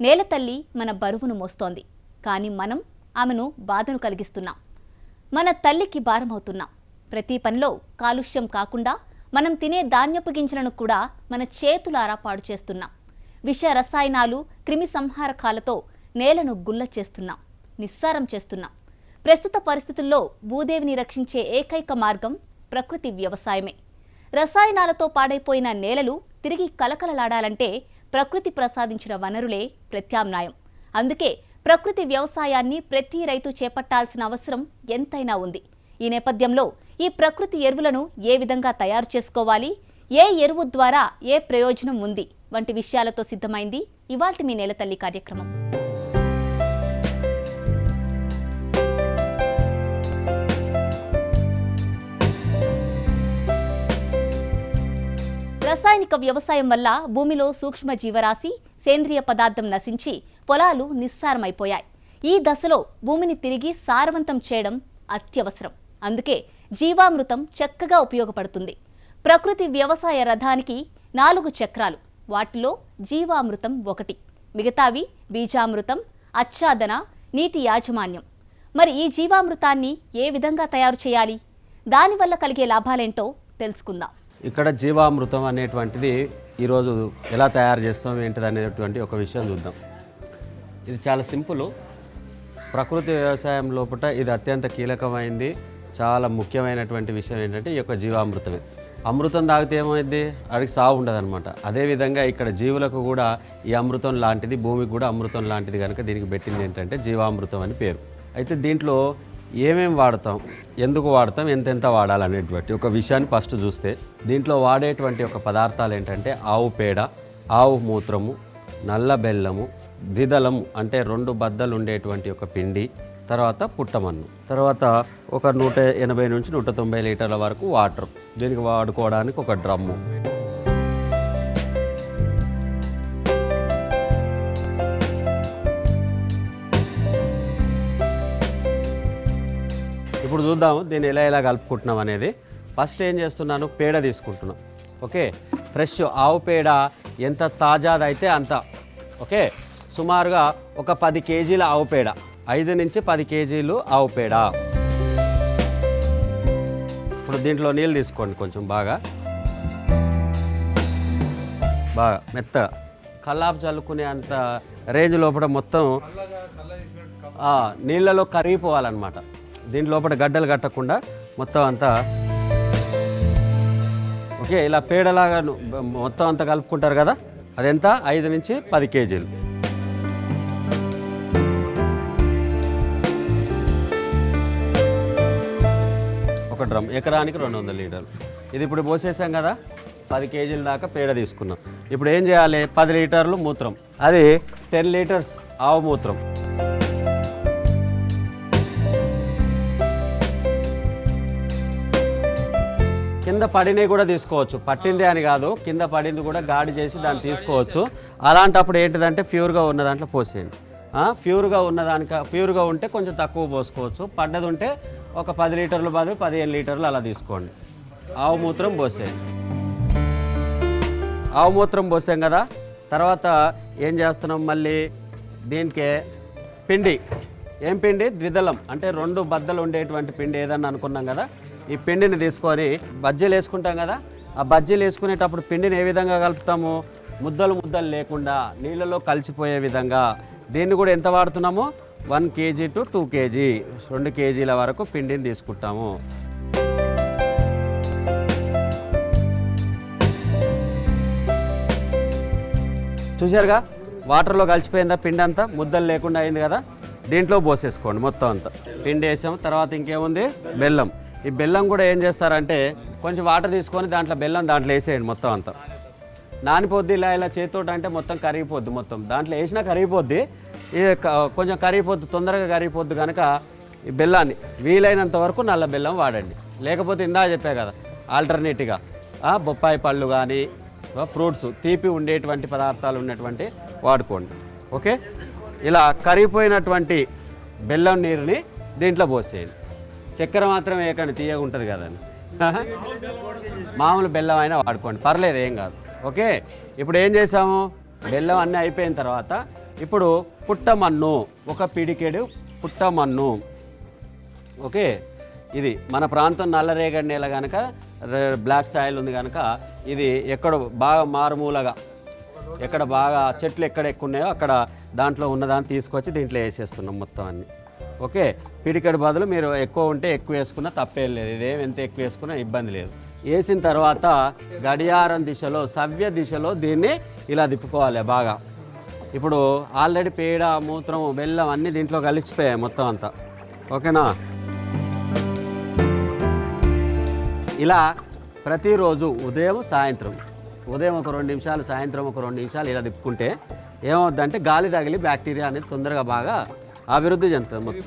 నేల తల్లి మన బరువును మోస్తోంది. కానీ మనం ఆమెను బాధను కలిగిస్తున్నాం. మన తల్లికి భారమవుతున్నాం. ప్రతి పనిలో కాలుష్యం కాకుండా మనం తినే ధాన్యపు గింజలను కూడా మన చేతులారా పాడు చేస్తున్నాం. విష రసాయనాలు క్రిమి సంహారకాలతో నేలను గుల్ల చేస్తున్నాం. నిస్సారం చేస్తున్నాం. ప్రస్తుత పరిస్థితుల్లో భూదేవిని రక్షించే ఏకైక మార్గం ప్రకృతి వ్యవసాయమే. రసాయనాలతో పాడైపోయిన నేలలు తిరిగి కలకలలాడాలంటే ప్రకృతి ప్రసాదించిన వనరులే ప్రత్యామ్నాయం. అందుకే ప్రకృతి వ్యవసాయాన్ని ప్రతి రైతు చేపట్టాల్సిన అవసరం ఎంతైనా ఉంది. ఈ నేపథ్యంలో ఈ ప్రకృతి ఎరువులను ఏ విధంగా తయారు చేసుకోవాలి? ఏ ఎరువు ద్వారా ఏ ప్రయోజనం ఉంది? వంటి విషయాలతో సిద్ధమైంది ఇవాల్టి మీ నేలతల్లి కార్యక్రమం. రసాయనిక వ్యవసాయం వల్ల భూమిలో సూక్ష్మ జీవరాశి సేంద్రియ పదార్థం నశించి పొలాలు నిస్సారమైపోయాయి. ఈ దశలో భూమిని తిరిగి సారవంతం చేయడం అత్యవసరం. అందుకే జీవామృతం చక్కగా ఉపయోగపడుతుంది. ప్రకృతి వ్యవసాయ రథానికి నాలుగు చక్రాలు. వాటిలో జీవామృతం ఒకటి. మిగతావి బీజామృతం అచ్చాదన నీటి యాజమాన్యం. మరి ఈ జీవామృతాన్ని ఏ విధంగా తయారు చేయాలి? దానివల్ల కలిగే లాభాలేంటో తెలుసుకుందాం. ఇక్కడ జీవామృతం అనేటువంటిది ఈరోజు ఎలా తయారు చేస్తాం ఏంటిది అనేటువంటి ఒక విషయం చూద్దాం. ఇది చాలా సింపుల్. ప్రకృతి వ్యవసాయం లోపల ఇది అత్యంత కీలకమైంది. చాలా ముఖ్యమైనటువంటి విషయం ఏంటంటే ఈ యొక్క జీవామృతమే. అమృతం తాగితే ఏమైంది అడిగి సాగు ఉండదు అనమాట అదేవిధంగా ఇక్కడ జీవులకు కూడా ఈ అమృతం లాంటిది భూమికి కూడా అమృతం లాంటిది కనుక దీనికి పెట్టింది ఏంటంటే జీవామృతం అని పేరు. అయితే దీంట్లో ఏమేమి వాడతాం? ఎందుకు వాడతాం? ఎంతెంత వాడాలనేటువంటి ఒక విషయాన్ని ఫస్ట్ చూస్తే దీంట్లో వాడేటువంటి ఒక పదార్థాలు ఏంటంటే ఆవు పేడ ఆవు మూత్రము నల్ల బెల్లము దిదలము అంటే రెండు బద్దలు ఉండేటువంటి ఒక పిండి తర్వాత పుట్టమన్ను. తర్వాత ఒక నూట ఎనభై నుంచి నూట తొంభై లీటర్ల వరకు వాటర్. దీనికి వాడుకోవడానికి ఒక డ్రమ్ము. చూద్దాము దీన్ని ఎలా ఎలా కలుపుకుంటున్నాం అనేది. ఫస్ట్ ఏం చేస్తున్నాను? పేడ తీసుకుంటున్నాను ఓకే? ఫ్రెష్ ఆవు పేడ ఎంత తాజాదైతే అంత. ఓకే? సుమారుగా ఒక పది కేజీల ఆవు పేడ. ఐదు నుంచి పది కేజీలు ఆవు పేడ. ఇప్పుడు దీంట్లో నీళ్ళు తీసుకోండి కొంచెం బాగా. బాగా మెత్తగా. కల్లాపు చల్లుకునే అంత రేంజ్ లోపల మొత్తం నీళ్ళలో కరిగిపోవాలన్నమాట. దీని లోపల గడ్డలు కట్టకుండా మొత్తం అంతా ఓకే ఇలా పేడలాగా మొత్తం అంతా కలుపుకుంటారు కదా? అదెంత? ఐదు నుంచి పది కేజీలు. ఒక డ్రమ్ ఎకరానికి రెండు వందల లీటర్లు. ఇది ఇప్పుడు పోసేసాం కదా? పది కేజీల దాకా పేడ తీసుకున్నాం. ఇప్పుడు ఏం చేయాలి? పది లీటర్లు మూత్రం. అది టెన్ లీటర్స్ ఆవు మూత్రం. కింద పడినవి కూడా తీసుకోవచ్చు. పట్టింది అని కాదు. కింద పడింది కూడా గాడి చేసి దాన్ని తీసుకోవచ్చు. అలాంటప్పుడు ఏంటిదంటే ప్యూర్గా ఉన్న దాంట్లో పోసేయండి. ప్యూర్గా ఉన్న దానిక ప్యూర్గా ఉంటే కొంచెం తక్కువ పోసుకోవచ్చు. పడ్డది ఉంటే ఒక పది లీటర్లు బదులు పదిహేను లీటర్లు అలా తీసుకోండి. ఆవు మూత్రం పోసేయండి. ఆవు మూత్రం పోసాం కదా? తర్వాత ఏం చేస్తున్నాం మళ్ళీ? దీనికే పిండి. ఏం పిండి? ద్విదళం. అంటే రెండు బద్దలు ఉండేటువంటి పిండి ఏదన్నా అనుకున్నాం కదా? ఈ పిండిని తీసుకొని బజ్జీలు వేసుకుంటాం కదా ఆ బజ్జీలు వేసుకునేటప్పుడు పిండిని ఏ విధంగా కలుపుతాము? ముద్దలు ముద్దలు లేకుండా నీళ్ళలో కలిసిపోయే విధంగా. దీన్ని కూడా ఎంత వాడుతున్నాము? One KG to two KG రెండు కేజీల వరకు పిండిని తీసుకుంటాము. చూసారుగా వాటర్లో కలిసిపోయిందా పిండి అంతా? ముద్దలు లేకుండా అయింది కదా? దీంట్లో పోసేసుకోండి మొత్తం అంతా. పిండి వేసాము తర్వాత ఇంకేముంది? బెల్లం. ఈ బెల్లం కూడా ఏం చేస్తారంటే కొంచెం వాటర్ తీసుకొని దాంట్లో బెల్లం దాంట్లో వేసేయండి మొత్తం అంతా. నానిపోద్ది ఇలా ఇలా చేతితోటి అంటే మొత్తం కరిగిపోద్ది మొత్తం. దాంట్లో వేసినా కరిగిపోద్ది. ఇది క- కొంచెం కరిగిపోద్ది తొందరగా కరిగిపోద్ది కనుక ఈ బెల్లాన్ని వీలైనంత వరకు నల్ల బెల్లం వాడండి. లేకపోతే ఇందా చెప్పా కదా ఆల్టర్నేట్గా బొప్పాయి పళ్ళు కానీ ఫ్రూట్స్ తీపి ఉండేటువంటి పదార్థాలు ఉన్నటువంటి వాడుకోండి. ఓకే? ఇలా కరిగిపోయినటువంటి బెల్లం నీరుని దీంట్లో పోసేయండి. చక్కెర మాత్రం వేయకండి తీయగా ఉంటుంది కదండి. మామూలు బెల్లం అయినా వాడుకోండి పర్లేదు ఏం కాదు. ఓకే? ఇప్పుడు ఏం చేసాము బెల్లం అన్నీ అయిపోయిన తర్వాత ఇప్పుడు పుట్టమన్ను ఒక పిడికెడు పుట్టమన్ను. ఓకే? ఇది మన ప్రాంతం నల్లరేగడి నేల కనుక బ్లాక్ సాయిల్ ఉంది కనుక ఇది ఎక్కడ బాగా మారుమూలగా ఎక్కడ బాగా చెట్లు ఎక్కడ ఎక్కువ ఉన్నాయో అక్కడ దాంట్లో ఉన్నదాన్ని తీసుకొచ్చి దీంట్లో వేసేస్తున్నాం మొత్తం అన్నీ. ఓకే పిడికడు బదులు మీరు ఎక్కువ ఉంటే ఎక్కువ వేసుకున్నా తప్పేం లేదు. ఇదేం ఎంత ఎక్కువ వేసుకున్నా ఇబ్బంది లేదు. వేసిన తర్వాత గడియారం దిశలో సవ్య దిశలో దీన్ని ఇలా తిప్పుకోవాలి బాగా. ఇప్పుడు ఆల్రెడీ పేడ మూత్రం బెల్లం అన్నీ దీంట్లో కలిసిపోయాయి మొత్తం అంతా. ఓకేనా? ఇలా ప్రతిరోజు ఉదయం సాయంత్రం. ఉదయం ఒక రెండు నిమిషాలు సాయంత్రం ఒక రెండు నిమిషాలు ఇలా తిప్పుకుంటే ఏమవుద్దంటే గాలి తగిలి బ్యాక్టీరియా అనేది తొందరగా బాగా అభివృద్ధి చెందుతుంది మొత్తం.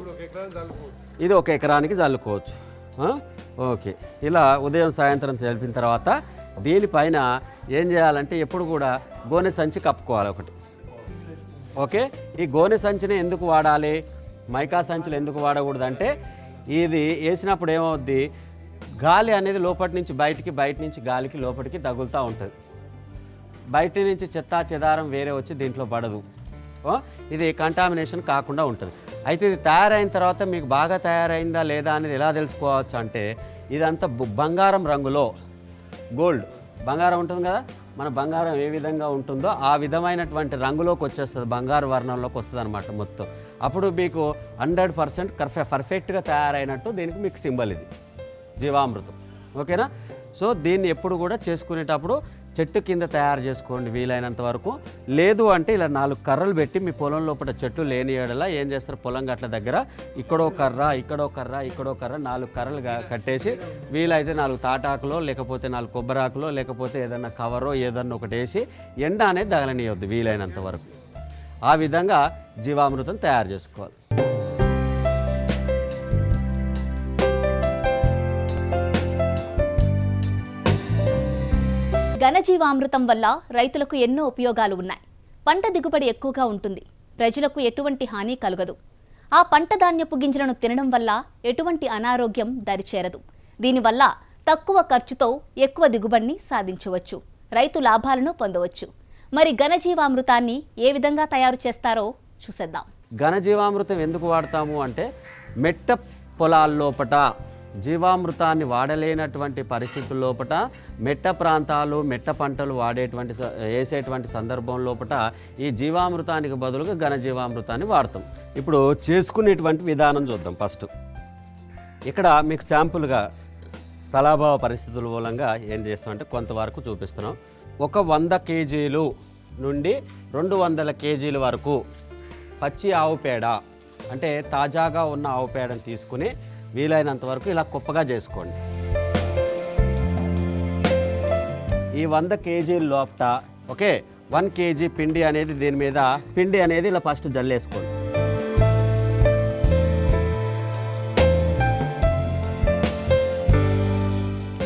ఇది ఒక ఎకరానికి చల్లుకోవచ్చు. ఓకే. ఇలా ఉదయం సాయంత్రం చల్పిన తర్వాత దీనిపైన ఏం చేయాలంటే ఎప్పుడు కూడా గోనె సంచి కప్పుకోవాలి ఒకటి. ఓకే? ఈ గోనె సంచిని ఎందుకు వాడాలి? మైకా సంచులు ఎందుకు వాడకూడదు అంటే ఇది వేసినప్పుడు ఏమవుద్ది? గాలి అనేది లోపటి నుంచి బయటికి బయట నుంచి గాలికి లోపలికి తగులుతూ ఉంటుంది. బయట నుంచి చెత్త చెదారం వేరే వచ్చి దీంట్లో పడదు. ఇది కంటామినేషన్ కాకుండా ఉంటుంది. అయితే ఇది తయారైన తర్వాత మీకు బాగా తయారైందా లేదా అనేది ఎలా తెలుసుకోవచ్చు అంటే ఇదంతా బంగారం రంగులో గోల్డ్ బంగారం ఉంటుంది కదా? మన బంగారం ఏ విధంగా ఉంటుందో ఆ విధమైనటువంటి రంగులోకి వచ్చేస్తుంది బంగారు వర్ణంలోకి వస్తుంది అనమాట మొత్తం. అప్పుడు మీకు హండ్రెడ్ పర్సెంట్ కర్ఫె పర్ఫెక్ట్గా తయారైనట్టు దీనికి మీకు సింబల్ ఇది. జీవామృతం. ఓకేనా? సో దీన్ని ఎప్పుడు కూడా చేసుకునేటప్పుడు చెట్టు కింద తయారు చేసుకోండి వీలైనంత వరకు. లేదు అంటే ఇలా నాలుగు కర్రలు పెట్టి మీ పొలం లోపల చెట్టు లేని ఏడలా ఏం చేస్తారు? పొలం గట్ల దగ్గర ఇక్కడో కర్ర ఇక్కడో కర్ర ఇక్కడో కర్ర నాలుగు కర్రలు కట్టేసి వీలైతే నాలుగు తాటాకులో లేకపోతే నాలుగు కొబ్బరాకులో లేకపోతే ఏదన్నా కవరో ఏదన్నా ఒకటి వేసి ఎండ అనేది తగలనియొద్దు వీలైనంత వరకు. ఆ విధంగా జీవామృతం తయారు చేసుకోవాలి. ఘనజీవామృతం వల్ల రైతులకు ఎన్నో ఉపయోగాలు ఉన్నాయి. పంట దిగుబడి ఎక్కువగా ఉంటుంది. ప్రజలకు ఎటువంటి హాని కలగదు. ఆ పంట ధాన్యపు గింజలను తినడం వల్ల ఎటువంటి అనారోగ్యం దరిచేరదు దీనివల్ల తక్కువ ఖర్చుతో ఎక్కువ దిగుబడిని సాధించవచ్చు. రైతు లాభాలను పొందవచ్చు. మరి ఘనజీవామృతాన్ని ఏ విధంగా తయారు చేస్తారో చూసేద్దాం. ఘనజీవామృతం ఎందుకు వాడతాము అంటే మెట్ట పొలాల్లోపట జీవామృతాన్ని వాడలేనటువంటి పరిస్థితుల లోపట మెట్ట ప్రాంతాలు మెట్ట పంటలు వాడేటువంటి వేసేటువంటి సందర్భం లోపల ఈ జీవామృతానికి బదులుగా ఘనజీవామృతాన్ని వాడతాం. ఇప్పుడు చేసుకునేటువంటి విధానం చూద్దాం ఫస్ట్. ఇక్కడ మీకు శాంపుల్గా స్థలాభావ పరిస్థితుల మూలంగా ఏం చేస్తామంటే కొంతవరకు చూపిస్తున్నాం. ఒక వంద కేజీలు నుండి రెండు వందల కేజీల వరకు పచ్చి ఆవు పేడ అంటే తాజాగా ఉన్న ఆవు పేడను తీసుకుని వీలైనంత వరకు ఇలా కుప్పగా చేసుకోండి. ఈ వంద కేజీల లోపట ఓకే వన్ కేజీ పిండి అనేది దీని మీద పిండి అనేది ఇలా ఫస్ట్ జల్లేసుకోండి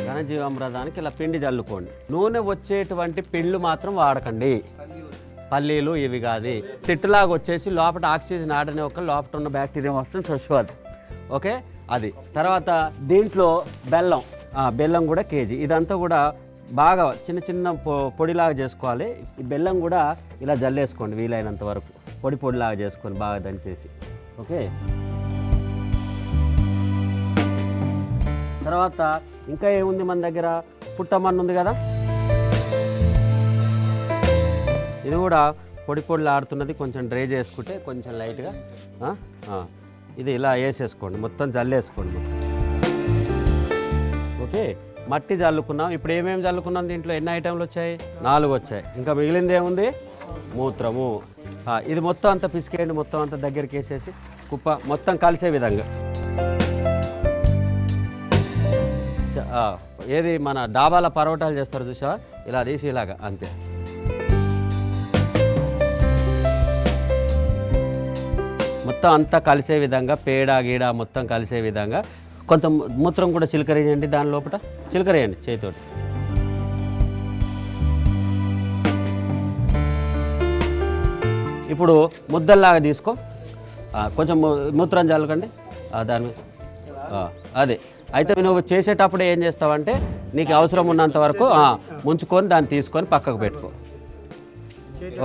ఘనజీవామృతానికి ఇలా పిండి జల్లుకోండి. నూనె వచ్చేటువంటి పిండ్లు మాత్రం వాడకండి. పల్లీలు ఇవి కాదు. తిట్టులాగా వచ్చేసి లోపల ఆక్సిజన్ ఆడని ఒక లోపల ఉన్న బ్యాక్టీరియా వస్తుంది చచ్చిపోదు ఓకే అది. తర్వాత దీంట్లో బెల్లం. బెల్లం కూడా కేజీ. ఇదంతా కూడా బాగా చిన్న చిన్న పొ పొడిలాగా చేసుకోవాలి. ఈ బెల్లం కూడా ఇలా జల్లేసుకోండి వీలైనంత వరకు. పొడి పొడిలాగా చేసుకొని బాగా దంచేసి. ఓకే? తర్వాత ఇంకా ఏముంది మన దగ్గర? పుట్టమన్ను ఉంది కదా? ఇది కూడా పొడి పొడిలు ఆడుతున్నది కొంచెం డ్రై చేసుకుంటే కొంచెం లైట్గా ఇది ఇలా వేసేసుకోండి. మొత్తం జల్లేసుకోండి. ఓకే? మట్టి జల్లుకున్నాం. ఇప్పుడు ఏమేమి జల్లుకున్నాం దీంట్లో? ఎన్ని ఐటెంలు వచ్చాయి? నాలుగు వచ్చాయి. ఇంకా మిగిలింది ఏముంది? మూత్రము. ఇది మొత్తం అంతా పిసికేయండి. మొత్తం అంతా దగ్గరికి వేసేసి కుప్ప మొత్తం కలిసే విధంగా. ఏది మన డాబాల పరోటాలు చేస్తారు చూసావా? ఇలా తీసి ఇలాగా అంతే. మొత్తం అంతా కలిసే విధంగా పేడ గీడ మొత్తం కలిసే విధంగా కొంత మూత్రం కూడా చిలకరేయండి దాని లోపల చిలకరేయండి చేతితోటి ఇప్పుడు ముద్దల్లాగా తీసుకో. కొంచెం మూత్రం చల్లకండి. దాని అదే. అయితే నువ్వు చేసేటప్పుడు ఏం చేస్తావంటే నీకు అవసరం ఉన్నంత వరకు ముంచుకొని దాన్ని తీసుకొని పక్కకు పెట్టుకో.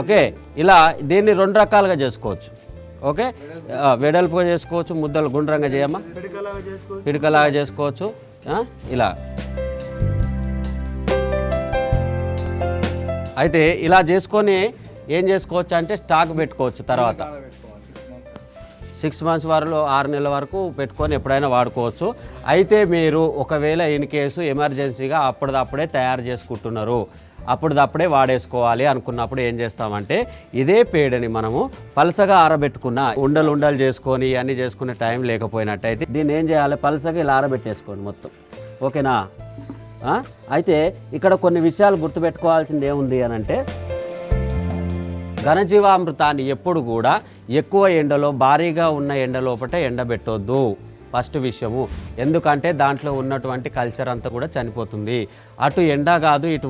ఓకే? ఇలా దీన్ని రెండు రకాలుగా చేసుకోవచ్చు. ఓకే? వెడల్పుగా చేసుకోవచ్చు ముద్దలు గుండ్రంగా చేయమ్మా. పిడికలాగా చేసుకోవచ్చు. ఇలా. అయితే ఇలా చేసుకొని ఏం చేసుకోవచ్చు అంటే స్టాక్ పెట్టుకోవచ్చు తర్వాత. సిక్స్ మంత్స్ వరకు ఆరు నెలల వరకు పెట్టుకొని ఎప్పుడైనా వాడుకోవచ్చు. అయితే మీరు ఒకవేళ ఇన్ కేసు ఎమర్జెన్సీగా అప్పటిదప్పుడే తయారు చేసుకుంటున్నారు. అప్పటిదప్పుడే వాడేసుకోవాలి అనుకున్నప్పుడు ఏం చేస్తామంటే ఇదే పేడని మనము పలసగా ఆరబెట్టుకున్న ఉండలు ఉండలు చేసుకొని అన్నీ చేసుకునే టైం లేకపోయినట్టయితే దీన్ని ఏం చేయాలి? పలసగా ఇలా ఆరబెట్టేసుకోండి మొత్తం. ఓకేనా? అయితే ఇక్కడ కొన్ని విషయాలు గుర్తుపెట్టుకోవాల్సింది ఏముంది అని అంటే ఘనజీవామృతాన్ని ఎప్పుడు కూడా ఎక్కువ ఎండలో భారీగా ఉన్న ఎండ లోపట ఎండబెట్టొద్దు. ఫస్ట్ విషయము. ఎందుకంటే దాంట్లో ఉన్నటువంటి కల్చర్ అంతా కూడా చనిపోతుంది. అటు ఎండ కాదు ఇటు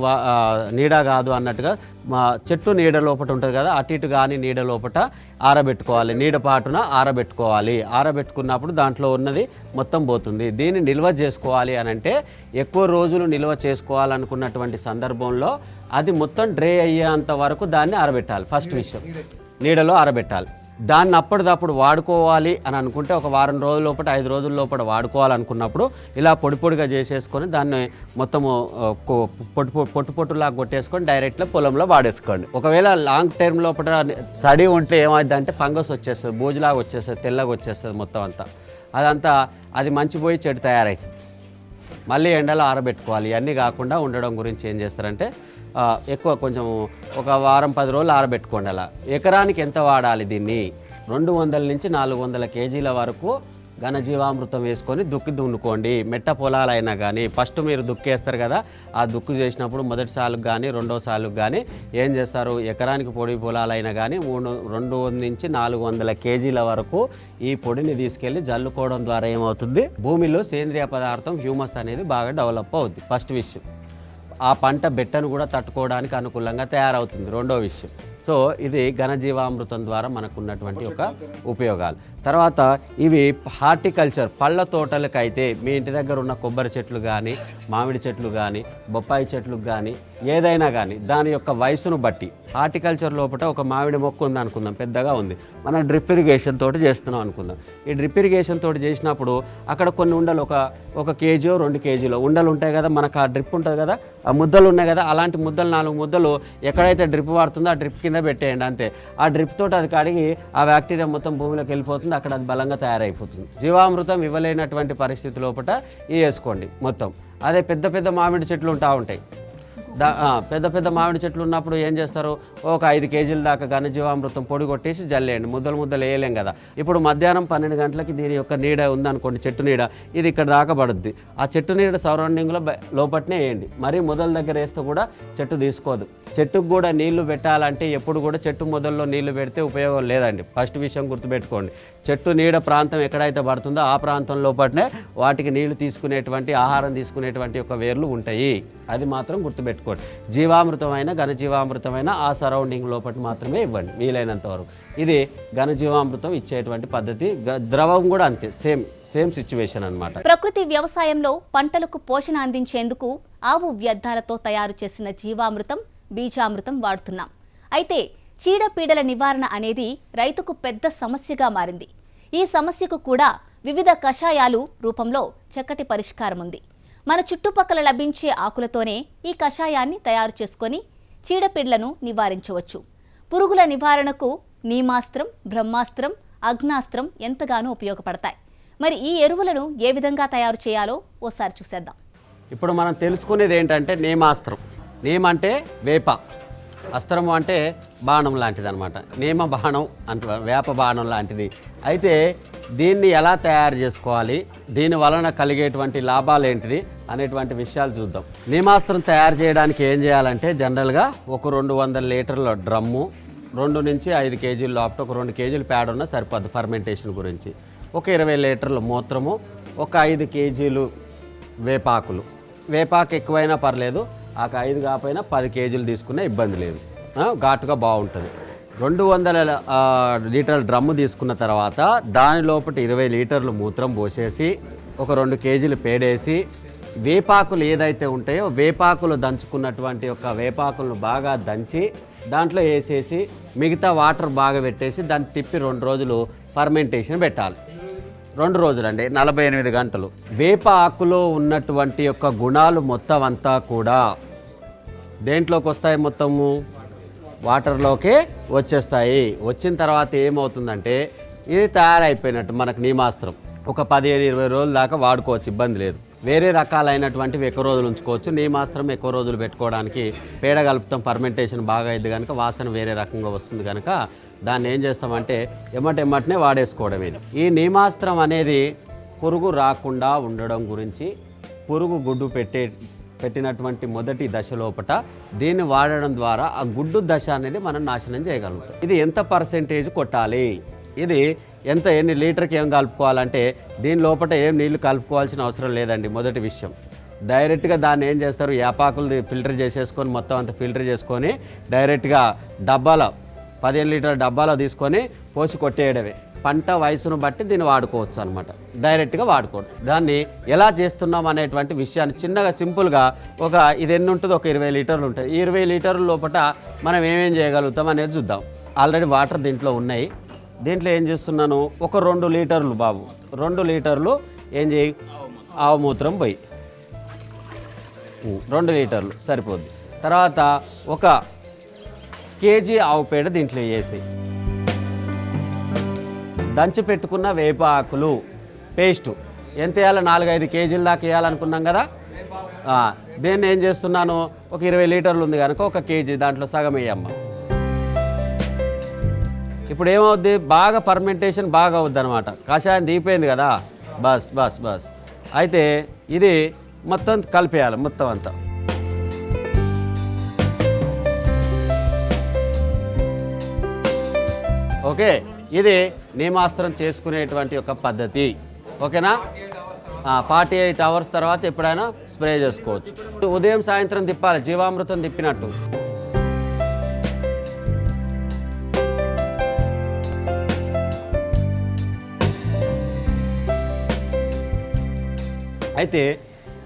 నీడ కాదు అన్నట్టుగా మా చెట్టు నీడ లోపట ఉంటుంది కదా అటు ఇటు కానీ నీడ లోపట ఆరబెట్టుకోవాలి. నీడ పాటున ఆరబెట్టుకోవాలి. ఆరబెట్టుకున్నప్పుడు దాంట్లో ఉన్నది మొత్తం పోతుంది. దీన్ని నిల్వ చేసుకోవాలి అని అంటే ఎక్కువ రోజులు నిల్వ చేసుకోవాలనుకున్నటువంటి సందర్భంలో అది మొత్తం డ్రై అయ్యేంత వరకు దాన్ని ఆరబెట్టాలి. ఫస్ట్ విషయం. నీడలో ఆరబెట్టాలి. దాన్ని అప్పటిదప్పుడు వాడుకోవాలి అని అనుకుంటే ఒక వారం రోజుల లోపల ఐదు రోజుల లోపల వాడుకోవాలనుకున్నప్పుడు ఇలా పొడి పొడిగా చేసేసుకొని దాన్ని మొత్తము పొట్టు పొట్టు పొట్టులా పొట్టులాగా కొట్టేసుకొని డైరెక్ట్గా పొలంలో వాడేసుకోండి. ఒకవేళ లాంగ్ టర్మ్ లోపల తడి ఉంటే ఏమైంది అంటే ఫంగస్ వచ్చేస్తుంది బూజులాగా వచ్చేస్తుంది తెల్లగా వచ్చేస్తుంది మొత్తం అంతా. అదంతా అది మంచిపోయి చెడు తయారవుతుంది మళ్ళీ ఎండలో ఆరబెట్టుకోవాలి. ఇవన్నీ కాకుండా ఉండడం గురించి ఏం చేస్తారంటే ఎక్కువ కొంచెం ఒక వారం పది రోజులు ఆరబెట్టుకోండి అలా. ఎకరానికి ఎంత వాడాలి దీన్ని? రెండు వందల నుంచి నాలుగు వందల కేజీల వరకు ఘనజీవామృతం వేసుకొని దుక్కి దున్నుకోండి. మెట్ట పొలాలైనా కానీ ఫస్ట్ మీరు దుక్కేస్తారు కదా ఆ దుక్కు చేసినప్పుడు మొదటి సాలుకు కానీ రెండో సాలుకు కానీ ఏం చేస్తారు? ఎకరానికి పొడి పొలాలైనా కానీ మూడు రెండు నుంచి నాలుగు వందల కేజీల వరకు ఈ పొడిని తీసుకెళ్ళి జల్లుకోవడం ద్వారా ఏమవుతుంది? భూమిలో సేంద్రియ పదార్థం హ్యూమస్ అనేది బాగా డెవలప్ అవుద్ది. ఫస్ట్ విషయం ఆ పంట బెట్టను కూడా తట్టుకోవడానికి అనుకూలంగా తయారవుతుంది. రెండో విషయం. సో ఇది ఘనజీవామృతం ద్వారా మనకు ఉన్నటువంటి ఒక ఉపయోగాలు. తర్వాత ఇవి హార్టికల్చర్ పళ్ళ తోటలకైతే మీ ఇంటి దగ్గర ఉన్న కొబ్బరి చెట్లు కానీ మామిడి చెట్లు కానీ బొప్పాయి చెట్లు కానీ ఏదైనా కానీ దాని యొక్క వయసును బట్టి హార్టికల్చర్ లోపల ఒక మామిడి మొక్క ఉంది అనుకుందాం పెద్దగా ఉంది. మనం డ్రిప్ ఇరిగేషన్ తోటి చేస్తున్నాం అనుకుందాం. ఈ డ్రిప్ ఇరిగేషన్ తోటి చేసినప్పుడు అక్కడ కొన్ని ఉండలు ఒక ఒక కేజీ రెండు కేజీలో ఉండలు ఉంటాయి కదా మనకు ఆ డ్రిప్ ఉంటుంది కదా ఆ ముద్దలు ఉన్నాయి కదా అలాంటి ముద్దలు నాలుగు ముద్దలు ఎక్కడైతే డ్రిప్ వాడుతుందో ఆ డ్రిప్ కింద పెట్టేయండి అంతే. ఆ డ్రిప్ తోటి అది కడిగి ఆ బ్యాక్టీరియా మొత్తం భూమిలోకి వెళ్ళిపోతుంది అక్కడ అది బలంగా తయారైపోతుంది. జీవామృతం ఇవ్వలేనటువంటి పరిస్థితి లోపల ఇది వేసుకోండి మొత్తం. అదే పెద్ద పెద్ద మామిడి చెట్లు ఉంటా ఉంటాయి. పెద్ద పెద్ద మామిడి చెట్లు ఉన్నప్పుడు ఏం చేస్తారు? ఒక ఐదు కేజీల దాకా ఘనజీవామృతం పొడి కొట్టేసి జల్లేయండి. ముద్దలు ముద్దలు వేయలేం కదా. ఇప్పుడు మధ్యాహ్నం పన్నెండు గంటలకి దీని యొక్క నీడ ఉందనుకోండి చెట్టు నీడ. ఇది ఇక్కడ దాకా పడుద్ది. ఆ చెట్టు నీడ సరౌండింగ్లో లోపట్నే వేయండి. మరీ మొదల దగ్గర వేస్తే కూడా చెట్టు తీసుకోదు. చెట్టుకు కూడా నీళ్ళు పెట్టాలంటే ఎప్పుడు కూడా చెట్టు మొదల్లో నీళ్ళు పెడితే ఉపయోగం లేదండి. ఫస్ట్ విషయం గుర్తుపెట్టుకోండి. చెట్టు నీడ ప్రాంతం ఎక్కడైతే పడుతుందో ఆ ప్రాంతం లోపలనే వాటికి నీళ్ళు తీసుకునేటువంటి ఆహారం తీసుకునేటువంటి ఒక వేర్లు ఉంటాయి. అది మాత్రం గుర్తుపెట్టుకోండి. జీవామృతమైన ఘనజీవామృతమైన ఆ సరౌండింగ్ లోపల మాత్రమే ఇవ్వండి వీలైనంత వరకు. ఇది ఘనజీవామృతం ఇచ్చేటువంటి పద్ధతి గ- ద్రవం కూడా అంతే సేమ్ సేమ్ సిచ్యువేషన్ అన్నమాట. ప్రకృతి వ్యవసాయంలో పంటలకు పోషణ అందించేందుకు ఆవు వ్యర్థాలతో తయారు చేసిన జీవామృతం బీజామృతం వాడుతున్నాం. అయితే చీడపీడల నివారణ అనేది రైతుకు పెద్ద సమస్యగా మారింది. ఈ సమస్యకు కూడా వివిధ కషాయాలు రూపంలో చక్కటి పరిష్కారం ఉంది మన చుట్టుపక్కల లభించే ఆకులతోనే ఈ కషాయాన్ని తయారు చేసుకొని చీడపీడలను నివారించవచ్చు. పురుగుల నివారణకు నీమాస్త్రం బ్రహ్మాస్త్రం అగ్నాస్త్రం ఎంతగానో ఉపయోగపడతాయి. మరి ఈ ఎరువులను ఏ విధంగా తయారు చేయాలో ఓసారి చూసేద్దాం. ఇప్పుడు మనం తెలుసుకునేది ఏంటంటే నేమాస్త్రం. నేమ అంటే వేప. అస్త్రం అంటే బాణం లాంటిది అనమాట నేమ బాణం అంట వేప బాణం లాంటిది. అయితే దీన్ని ఎలా తయారు చేసుకోవాలి? దీని వలన కలిగేటువంటి లాభాలు ఏంటిది? అనేటువంటి విషయాలు చూద్దాం. నిమాస్త్రం తయారు చేయడానికి ఏం చేయాలంటే జనరల్గా ఒక రెండు వందల లీటర్ల డ్రమ్ము రెండు నుంచి ఐదు కేజీలు లోపల ఒక రెండు కేజీలు ప్యాడ్ ఉన్న సరిపోద్ది ఫర్మెంటేషన్ గురించి. ఒక ఇరవై లీటర్ల మూత్రము ఒక ఐదు కేజీలు వేపాకులు. వేపాకు ఎక్కువైనా పర్లేదు ఆ ఐదు కాకపోయినా పది కేజీలు తీసుకున్నా ఇబ్బంది లేదు. ఘాటుగా బాగుంటుంది. రెండు వందల లీటర్ల డ్రమ్ము తీసుకున్న తర్వాత దాని లోపల ఇరవై లీటర్లు మూత్రం పోసేసి ఒక రెండు కేజీలు పేడేసి వేపాకులు ఏదైతే ఉంటాయో వేపాకులు దంచుకున్నటువంటి ఒక వేపాకులను బాగా దంచి దాంట్లో వేసేసి మిగతా వాటర్ బాగా పెట్టేసి దాన్ని తిప్పి రెండు రోజులు ఫర్మెంటేషన్ పెట్టాలి. రెండు రోజులండి నలభై ఎనిమిది గంటలు. వేప ఆకులో ఉన్నటువంటి యొక్క గుణాలు మొత్తం అంతా కూడా దేంట్లోకి వస్తాయి మొత్తము? వాటర్లోకే వచ్చేస్తాయి. వచ్చిన తర్వాత ఏమవుతుందంటే ఇది తయారైపోయినట్టు మనకు నీమాస్త్రం ఒక పదిహేను ఇరవై రోజుల దాకా వాడుకోవచ్చు ఇబ్బంది లేదు. వేరే రకాలైనటువంటివి ఎక్కువ రోజులు ఉంచుకోవచ్చు. నీమాస్త్రం ఎక్కువ రోజులు పెట్టుకోవడానికి పేడ కలుపుతాం పర్మెంటేషన్ బాగా అయింది కనుక వాసన వేరే రకంగా వస్తుంది కనుక దాన్ని ఏం చేస్తామంటే ఎమ్మటెమ్మటనే వాడేసుకోవడం ఇది ఈ నీమాస్త్రం అనేది పురుగు రాకుండా ఉండడం గురించి పురుగు గుడ్డు పెట్టే పెట్టినటువంటి మొదటి దశ లోపల దీన్ని వాడడం ద్వారా ఆ గుడ్డు దశ అనేది మనం నాశనం చేయగలుగుతాం. ఇది ఎంత పర్సెంటేజ్ కొట్టాలి? ఇది ఎంత ఎన్ని లీటర్కి ఏం కలుపుకోవాలంటే దీని లోపల ఏం నీళ్ళు కలుపుకోవాల్సిన అవసరం లేదండి మొదటి విషయం. డైరెక్ట్గా దాన్ని ఏం చేస్తారు? యాపాకులు ఫిల్టర్ చేసేసుకొని మొత్తం అంతా ఫిల్టర్ చేసుకొని డైరెక్ట్గా డబ్బాలో పదిహేను లీటర్ డబ్బాలో తీసుకొని పోసి కొట్టేయడమే. పంట వయసును బట్టి దీన్ని వాడుకోవచ్చు అనమాట డైరెక్ట్గా వాడుకోవడం. దాన్ని ఎలా చేస్తున్నాం అనేటువంటి విషయాన్ని చిన్నగా సింపుల్గా ఒక ఇది ఎన్ని ఉంటుంది ఒక ఇరవై లీటర్లు ఉంటుంది ఈ ఇరవై లీటర్ల లోపల మనం ఏమేం చేయగలుగుతాం అనేది చూద్దాం. ఆల్రెడీ వాటర్ దీంట్లో ఉన్నాయి. దీంట్లో ఏం చేస్తున్నాను? ఒక రెండు లీటర్లు బాబు రెండు లీటర్లు ఏం చేయి? ఆవు మూత్రం పోయి. రెండు లీటర్లు సరిపోద్ది. తర్వాత ఒక కేజీ ఆవు పేడ దీంట్లో వేసి దంచి పెట్టుకున్న వేప ఆకులు. పేస్టు ఎంత వేయాలి నాలుగైదు కేజీల దాకా వేయాలనుకున్నాం కదా? దేన్ని దీన్ని ఏం చేస్తున్నాను? ఒక ఇరవై లీటర్లు ఉంది కనుక ఒక కేజీ దాంట్లో సగం వేయమ్మ. ఇప్పుడు ఏమవుద్ది? బాగా పర్మెంటేషన్ బాగా అవుద్ది అనమాట కషాయం దీపోయింది కదా? బస్ బస్ బస్. అయితే ఇది మొత్తం కలిపేయాలి మొత్తం అంతా. ఓకే? ఇది నియమాస్త్రం చేసుకునేటువంటి ఒక పద్ధతి. ఓకేనా? ఫార్టీ ఎయిట్ అవర్స్ తర్వాత ఎప్పుడైనా స్ప్రే చేసుకోవచ్చు. ఉదయం సాయంత్రం తిప్పాలి జీవామృతం తిప్పినట్టు. అయితే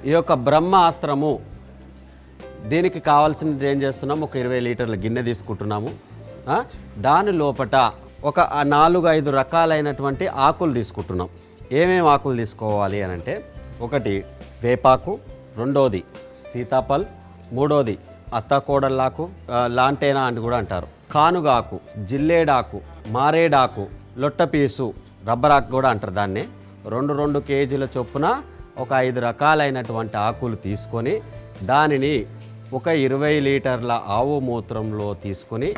ఈ యొక్క బ్రహ్మాస్త్రము దీనికి కావాల్సినది ఏం చేస్తున్నాము ఒక ఇరవై లీటర్ల గిన్నె తీసుకుంటున్నాము. దాని లోపట ఒక నాలుగు ఐదు రకాలైనటువంటి ఆకులు తీసుకుంటున్నాం. ఏమేమి ఆకులు తీసుకోవాలి అని అంటే ఒకటి వేపాకు రెండోది సీతాఫల్ మూడోది అత్తకోడల్లాకు లాంటేనా అని కూడా అంటారు. కానుగాకు జిల్లేడాకు మారేడాకు లొట్టపీసు రబ్బరాకు కూడా అంటారు దాన్ని. రెండు రెండు కేజీల చొప్పున ఒక ఐదు రకాలైనటువంటి ఆకులు తీసుకొని దానిని ఒక ఇరవై లీటర్ల ఆవు మూత్రంలో తీసుకొని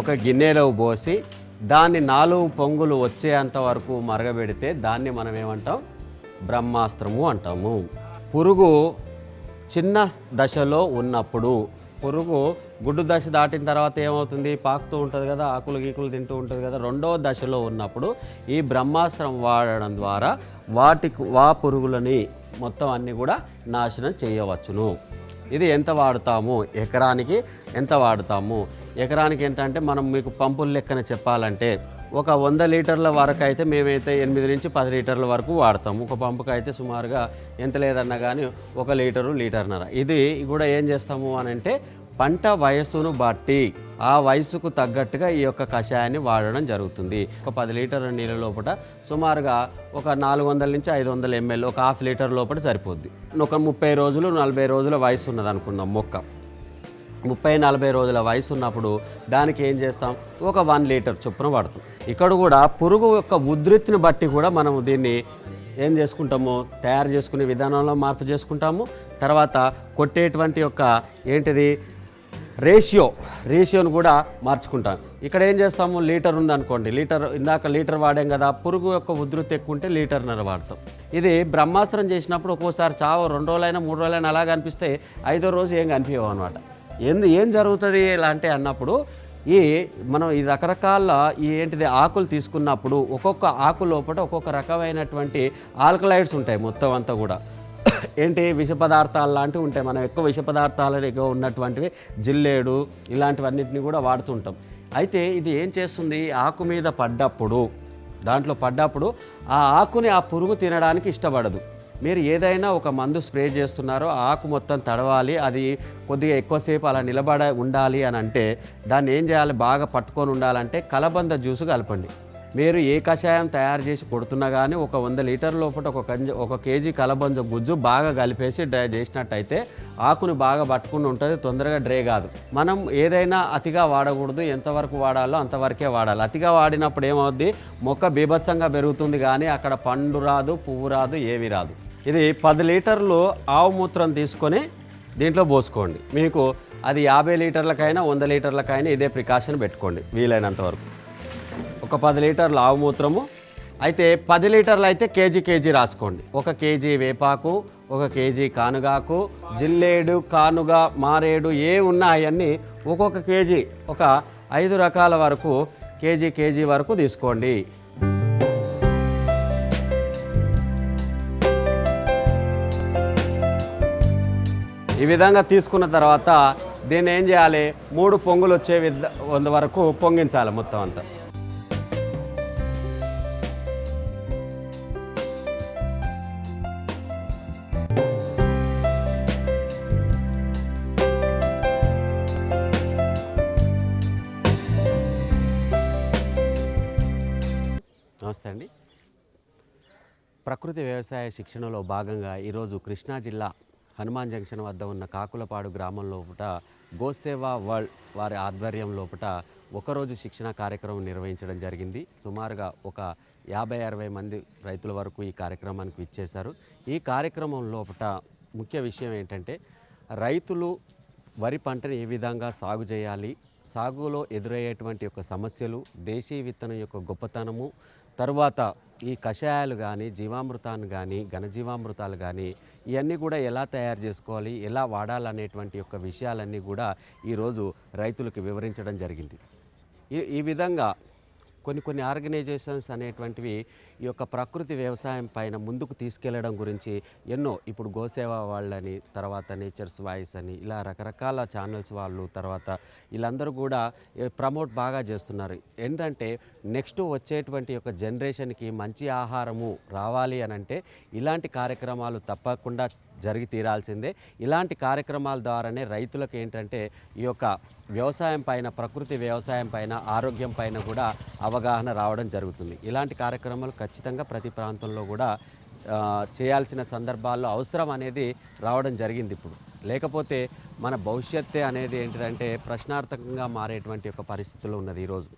ఒక గిన్నెలో పోసి దాన్ని నాలుగు పొంగులు వచ్చేంత వరకు మరగబెడితే దాన్ని మనం ఏమంటాం? బ్రహ్మాస్త్రము అంటాము. పురుగు చిన్న దశలో ఉన్నప్పుడు పురుగు గుడ్డు దశ దాటిన తర్వాత ఏమవుతుంది? పాకుతూ ఉంటుంది కదా ఆకులు గీకులు తింటూ ఉంటుంది కదా. రెండో దశలో ఉన్నప్పుడు ఈ బ్రహ్మాస్త్రం వాడడం ద్వారా వాటికి వా పురుగులని మొత్తం అన్నీ కూడా నాశనం చేయవచ్చును. ఇది ఎంత వాడుతాము? ఎకరానికి ఎంత వాడుతాము? ఎకరానికి ఏంటంటే మనం మీకు పంపుల లెక్కన చెప్పాలంటే ఒక వంద లీటర్ల వరకు అయితే మేమైతే ఎనిమిది నుంచి పది లీటర్ల వరకు వాడతాము. ఒక పంపుకి అయితే సుమారుగా ఎంత లేదన్నా కానీ ఒక లీటరు లీటర్నర. ఇది కూడా ఏం చేస్తాము అని అంటే పంట వయస్సును బట్టి ఆ వయసుకు తగ్గట్టుగా ఈ యొక్క కషాయాన్ని వాడడం జరుగుతుంది. ఒక పది లీటర్ల నీళ్ళ లోపల సుమారుగా ఒక నాలుగు వందల నుంచి ఐదు వందల ఎంఎల్ ఒక హాఫ్ లీటర్ లోపల సరిపోద్ది. ఒక ముప్పై రోజులు నలభై రోజుల వయసు ఉన్నది అనుకుందాం మొక్క. ముప్పై నలభై రోజుల వయసు ఉన్నప్పుడు దానికి ఏం చేస్తాం? ఒక వన్ లీటర్ చొప్పున వాడతాం. ఇక్కడ కూడా పురుగు యొక్క ఉధృతిని బట్టి కూడా మనము దీన్ని ఏం చేసుకుంటాము? తయారు చేసుకునే విధానంలో మార్పు చేసుకుంటాము. తర్వాత కొట్టేటువంటి యొక్క ఏంటిది? రేషియో రేషియోను కూడా మార్చుకుంటాం. ఇక్కడ ఏం చేస్తాము? లీటర్ ఉందనుకోండి. లీటర్ ఇందాక లీటర్ వాడాం కదా పురుగు యొక్క ఉధృతి ఎక్కువ ఉంటే లీటర్నర వాడతాం. ఇది బ్రహ్మాస్త్రం చేసినప్పుడు ఒక్కోసారి చావు రెండు రోజులైనా మూడు రోజులైనా అలా అనిపిస్తే ఐదో రోజు ఏం కనిపించవు అనమాట ఎందు ఏం జరుగుతుంది ఇలా అంటే అన్నప్పుడు ఈ మనం ఈ రకరకాల ఈ ఏంటిది ఆకులు తీసుకున్నప్పుడు ఒక్కొక్క ఆకు లోపల ఒక్కొక్క రకమైనటువంటి ఆల్కలైడ్స్ ఉంటాయి మొత్తం అంతా కూడా. ఏంటి విష పదార్థాలు లాంటివి ఉంటాయి. మనం ఎక్కువ విష పదార్థాలు ఎక్కువ ఉన్నటువంటివి జిల్లేడు ఇలాంటివన్నిటిని కూడా వాడుతుంటాం. అయితే ఇది ఏం చేస్తుంది? ఆకు మీద పడ్డప్పుడు దాంట్లో పడ్డప్పుడు ఆ ఆకుని ఆ పురుగు తినడానికి ఇష్టపడదు. మీరు ఏదైనా ఒక మందు స్ప్రే చేస్తున్నారో ఆకు మొత్తం తడవాలి అది కొద్దిగా ఎక్కువసేపు అలా నిలబడ ఉండాలి అని అంటే దాన్ని ఏం చేయాలి? బాగా పట్టుకొని ఉండాలంటే కలబంద జ్యూస్ కలపండి. మీరు ఏ కషాయం తయారు చేసి కొడుతున్నా కానీ ఒక వంద లీటర్ లోపల ఒక కంజ ఒక కేజీ కలబంజ గుజ్జు బాగా కలిపేసి డ్రై చేసినట్టయితే ఆకుని బాగా పట్టుకుని ఉంటుంది తొందరగా డ్రై కాదు. మనం ఏదైనా అతిగా వాడకూడదు ఎంతవరకు వాడాలో అంతవరకే వాడాలి. అతిగా వాడినప్పుడు ఏమవుద్ది? మొక్క బీభత్సంగా పెరుగుతుంది కానీ అక్కడ పండు రాదు పువ్వు రాదు ఏవి రాదు. ఇది పది లీటర్లు ఆవు మూత్రం తీసుకొని దీంట్లో పోసుకోండి. మీకు అది యాభై లీటర్లకైనా వంద లీటర్లకైనా ఇదే ప్రికాషన్ పెట్టుకోండి. వీలైనంత వరకు. ఒక పది లీటర్ల ఆవు మూత్రము. అయితే పది లీటర్లు అయితే కేజీ కేజీ రాసుకోండి. ఒక కేజీ వేపాకు ఒక కేజీ కానుగాకు జిల్లేడు కానుగ మారేడు ఏ ఉన్నా అవన్నీ ఒక్కొక్క కేజీ ఒక ఐదు రకాల వరకు కేజీ కేజీ వరకు తీసుకోండి. ఈ విధంగా తీసుకున్న తర్వాత దీన్ని ఏం చేయాలి? మూడు పొంగులు వచ్చే విధ వంద వరకు పొంగించాలి మొత్తం అంతా. వ్యవసాయ శిక్షణలో భాగంగా ఈరోజు కృష్ణా జిల్లా హనుమాన్ జంక్షన్ వద్ద ఉన్న కాకులపాడు గ్రామం లోపల గోసేవా వరల్డ్ వారి ఆధ్వర్యం లోపల ఒకరోజు శిక్షణ కార్యక్రమం నిర్వహించడం జరిగింది. సుమారుగా ఒక యాభై అరవై మంది రైతుల వరకు ఈ కార్యక్రమానికి ఇచ్చేశారు ఈ కార్యక్రమం లోపల ముఖ్య విషయం ఏంటంటే రైతులు వరి పంటను ఏ విధంగా సాగు చేయాలి సాగులో ఎదురయ్యేటువంటి యొక్క సమస్యలు దేశీయ విత్తనం యొక్క గొప్పతనము తరువాత ఈ కషాయాలు కానీ జీవామృతాన్ని కానీ ఘనజీవామృతాలు కానీ ఇవన్నీ కూడా ఎలా తయారు చేసుకోవాలి ఎలా వాడాలనేటువంటి యొక్క విషయాలన్నీ కూడా ఈరోజు రైతులకు వివరించడం జరిగింది. ఈ ఈ విధంగా కొన్ని కొన్ని ఆర్గనైజేషన్స్ అనేటువంటివి ఈ యొక్క ప్రకృతి వ్యవసాయం పైన ముందుకు తీసుకెళ్ళడం గురించి ఎన్నో ఇప్పుడు గోసేవ వాళ్ళని తర్వాత నేచర్స్ వాయిస్ అని ఇలా రకరకాల ఛానల్స్ వాళ్ళు తర్వాత వీళ్ళందరూ కూడా ప్రమోట్ బాగా చేస్తున్నారు. ఏంటంటే నెక్స్ట్ వచ్చేటువంటి యొక్క జనరేషన్కి మంచి ఆహారము రావాలి అని అంటే ఇలాంటి కార్యక్రమాలు తప్పకుండా జరిగి తీరాల్సిందే. ఇలాంటి కార్యక్రమాల ద్వారానే రైతులకు ఏంటంటే ఈ యొక్క వ్యవసాయం పైన ప్రకృతి వ్యవసాయం పైన ఆరోగ్యం పైన కూడా అవగాహన రావడం జరుగుతుంది. ఇలాంటి కార్యక్రమాలు ఖచ్చితంగా ప్రతి ప్రాంతంలో కూడా చేయాల్సిన సందర్భాల్లో అవసరం అనేది రావడం జరిగింది ఇప్పుడు. లేకపోతే మన భవిష్యత్తే అనేది ఏంటిదంటే ప్రశ్నార్థకంగా మారేటువంటి ఒక పరిస్థితుల్లో ఉన్నది ఈరోజు.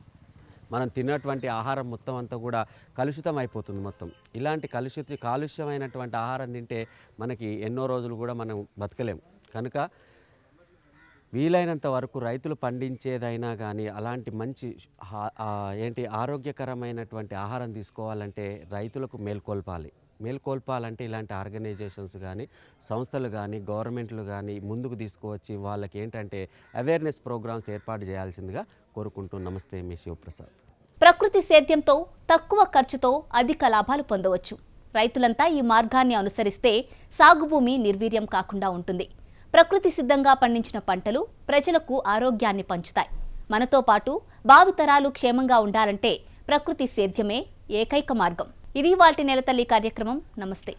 మనం తిన్నటువంటి ఆహారం మొత్తం అంతా కూడా కలుషితం అయిపోతుంది మొత్తం. ఇలాంటి కలుషిత కాలుష్యమైనటువంటి ఆహారం తింటే మనకి ఎన్నో రోజులు కూడా మనం బతకలేం. కనుక వీలైనంత వరకు రైతులు పండించేదైనా కానీ అలాంటి మంచి హా- ఏంటి ఆరోగ్యకరమైనటువంటి ఆహారం తీసుకోవాలంటే రైతులకు మేల్కొల్పాలి. మేల్కొల్పాలంటే ఇలాంటి ఆర్గనైజేషన్స్ కానీ సంస్థలు కానీ గవర్నమెంట్లు కానీ ముందుకు తీసుకువచ్చి వాళ్ళకి ఏంటంటే అవేర్నెస్ ప్రోగ్రామ్స్ ఏర్పాటు చేయాల్సిందిగా కోరుకుంటూ నమస్తే మీ శివప్రసాద్. ప్రకృతి సేద్యంతో తక్కువ ఖర్చుతో అధిక లాభాలు పొందవచ్చు. రైతులంతా ఈ మార్గాన్ని అనుసరిస్తే సాగు భూమి నిర్వీర్యం కాకుండా ఉంటుంది. ప్రకృతి సిద్ధంగా పండించిన పంటలు ప్రజలకు ఆరోగ్యాన్ని పంచుతాయి. మనతో పాటు భావితరాలు క్షేమంగా ఉండాలంటే ప్రకృతి సేద్యమే ఏకైక మార్గం. ఇది వాటి నెలతల్లి కార్యక్రమం. నమస్తే.